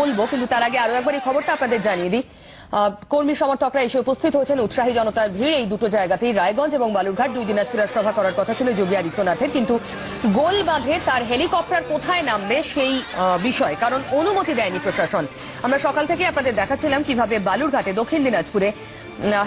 বলব, কিন্তু তার আগে আরও একবার এই খবরটা আপনাদের জানিয়ে দিই। কর্মী সমর্থকরা এসে উপস্থিত হয়েছেন উৎসাহী জনতার ভিড়। এই দুটো জায়গাতেই রায়গঞ্জ এবং বালুরঘাট দুই দিন আজকের সভা করার কথা ছিল যোগী আদিত্যনাথের। কিন্তু গোল বাঁধে তার হেলিকপ্টার কোথায় নামবে সেই বিষয়, কারণ অনুমতি দেয়নি প্রশাসন। আমরা সকাল থেকে আপনাদের দেখাচ্ছিলাম কীভাবে বালুরঘাটে দক্ষিণ দিনাজপুরে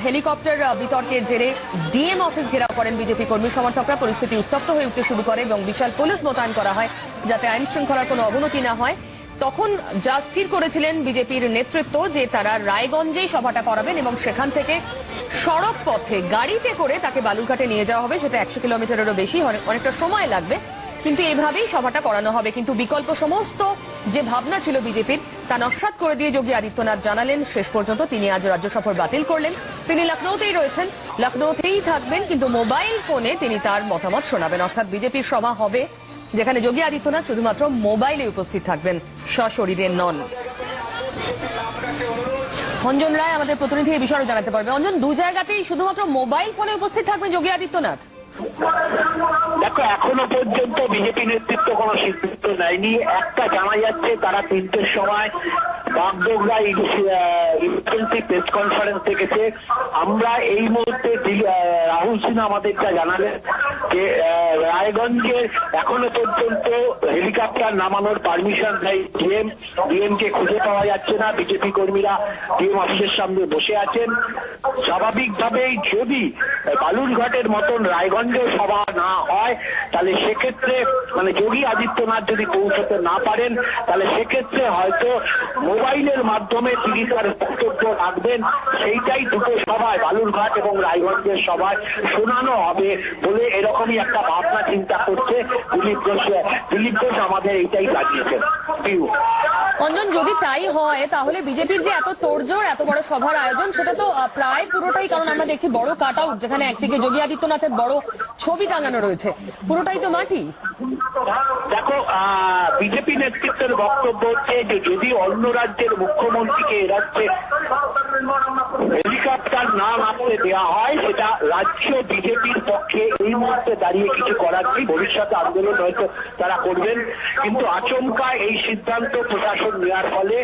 হেলিকপ্টার বিতর্কের জেরে ডিএম অফিস ঘেরাও করেন বিজেপি কর্মী সমর্থকরা। পরিস্থিতি উত্তপ্ত হয়ে উঠতে শুরু করে এবং বিশাল পুলিশ মোতায়েন করা হয়, যাতে আইন শৃঙ্খলার কোনো অবনতি না হয়। তখন যা স্থির করেছিলেন বিজেপির নেতৃত্ব যে তারা রায়গঞ্জেই সভাটা করাবেন এবং সেখান থেকে সড়ক পথে গাড়িতে করে তাকে বালুরঘাটে নিয়ে যাওয়া হবে। সেটা একশো কিলোমিটারেরও বেশি অনেকটা সময় লাগবে। কিন্তু এভাবেই সভাটা করানো হবে। কিন্তু বিকল্প সমস্ত যে ভাবনা ছিল বিজেপির, তা নস্বাত করে দিয়ে যোগী আদিত্যনাথ জানালেন। শেষ পর্যন্ত তিনি আজ রাজ্য সফর বাতিল করলেন। তিনি লখনৌতেই রয়েছেন। লখনৌতেই থাকবেন, কিন্তু মোবাইল ফোনে তিনি তার মতামত শোনাবেন। অর্থাৎ বিজেপির সভা হবে যেখানে যোগী আদিত্যনাথ শুধুমাত্র মোবাইলে উপস্থিত থাকবেন। সশরীরে নন। অঞ্জন রায় আমাদের প্রতিনিধি এই বিষয়ে জানাতে পারবে। অঞ্জন, দু জায়গাতেই শুধুমাত্র মোবাইল ফোনে উপস্থিত থাকবেন যোগী আদিত্যনাথ। দেখো, এখনও পর্যন্ত বিজেপি নেতৃত্ব কোনো সিদ্ধান্ত নেয়নি। একটা জানা যাচ্ছে তারা তিনটের সময় বাগডোগরা ইমার্জেন্সি প্রেস কনফারেন্স ডেকেছে আমরা এই মুহূর্তে রাহুল সিনহা আমাদের যা জানালেন যে রায়গঞ্জে এখনও পর্যন্ত হেলিকপ্টার নামানোর পারমিশন দেয় ডিএম। ডিএম কে খুঁজে পাওয়া যাচ্ছে না। বিজেপি কর্মীরা ডিএম অফিসের সামনে বসে আছেন। স্বাভাবিকভাবেই যদি বালুরঘাটের মতন রায়গঞ্জে সভা না হয়, তাহলে সেক্ষেত্রে মানে যোগী আদিত্যনাথ যদি পৌঁছতে না পারেন, তাহলে সেক্ষেত্রে হয়তো মোবাইলের মাধ্যমে তিনি তার বক্তব্য রাখবেন। সেইটাই দুটো সভায়, বালুরঘাট এবং রায়গঞ্জের সভায় শোনানো হবে বলে এরকমই একটা ভাবনা চিন্তা করছে দিলীপ ঘোষ। দিলীপ ঘোষ আমাদের এইটাই জানিয়েছেন। পিউ অঞ্জন যদি তাই হয়, তাহলে বিজেপির যে এত তোড়জোড়, এত বড় সভার আয়োজন, সেটা তো প্রায় পুরোটাই, কারণ আমরা দেখছি বড় কাট আউট যেখানে একদিকে যোগী আদিত্যনাথের বড় ছবি টাঙানো রয়েছে। পুরোটাই তো মাটি। দেখো বিজেপি নেতৃত্বের বক্তব্য হচ্ছে যে, যদি অন্য রাজ্যের মুখ্যমন্ত্রীকে এ রাজ্যে হেলিকপ্টার না নামতে দেওয়া হয় সেটা রাজ্য বিজেপির পক্ষে এই মুহূর্তে দাঁড়িয়ে কিছু করার নেই। ভবিষ্যতে আন্দোলন হয়তো তারা করবেন। কিন্তু আচমকা এই সিদ্ধান্ত প্রশাসন নেওয়ার ফলে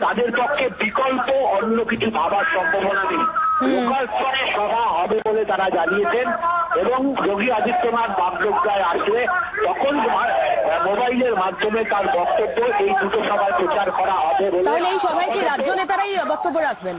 তাদের পক্ষে বিকল্প অন্য কিছু ভাবার সম্ভাবনা নেই। লোকাল স্তরে সভা হবে বলে তারা জানিয়েছেন এবং যোগী আদিত্যনাথ বাগডোগরায় আসলে তখন মোবাইলের মাধ্যমে তার বক্তব্য এই দুটো সভায় প্রচার করা হবে বলে তাহলে এই সভায় কি রাজ্য নেতারাই বক্তব্য রাখবেন?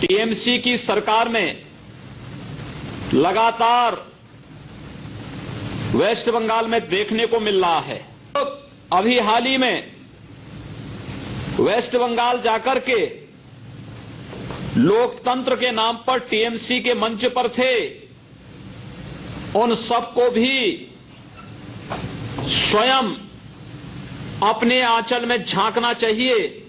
टीएमसी की सरकार में लगातार वेस्ट बंगाल में देखने को मिल रहा है। अभी हाल ही में वेस्ट बंगाल जाकर के लोकतंत्र के नाम पर टीएमसी के मंच पर थे, उन सबको भी स्वयं अपने आंचल में झांकना चाहिए।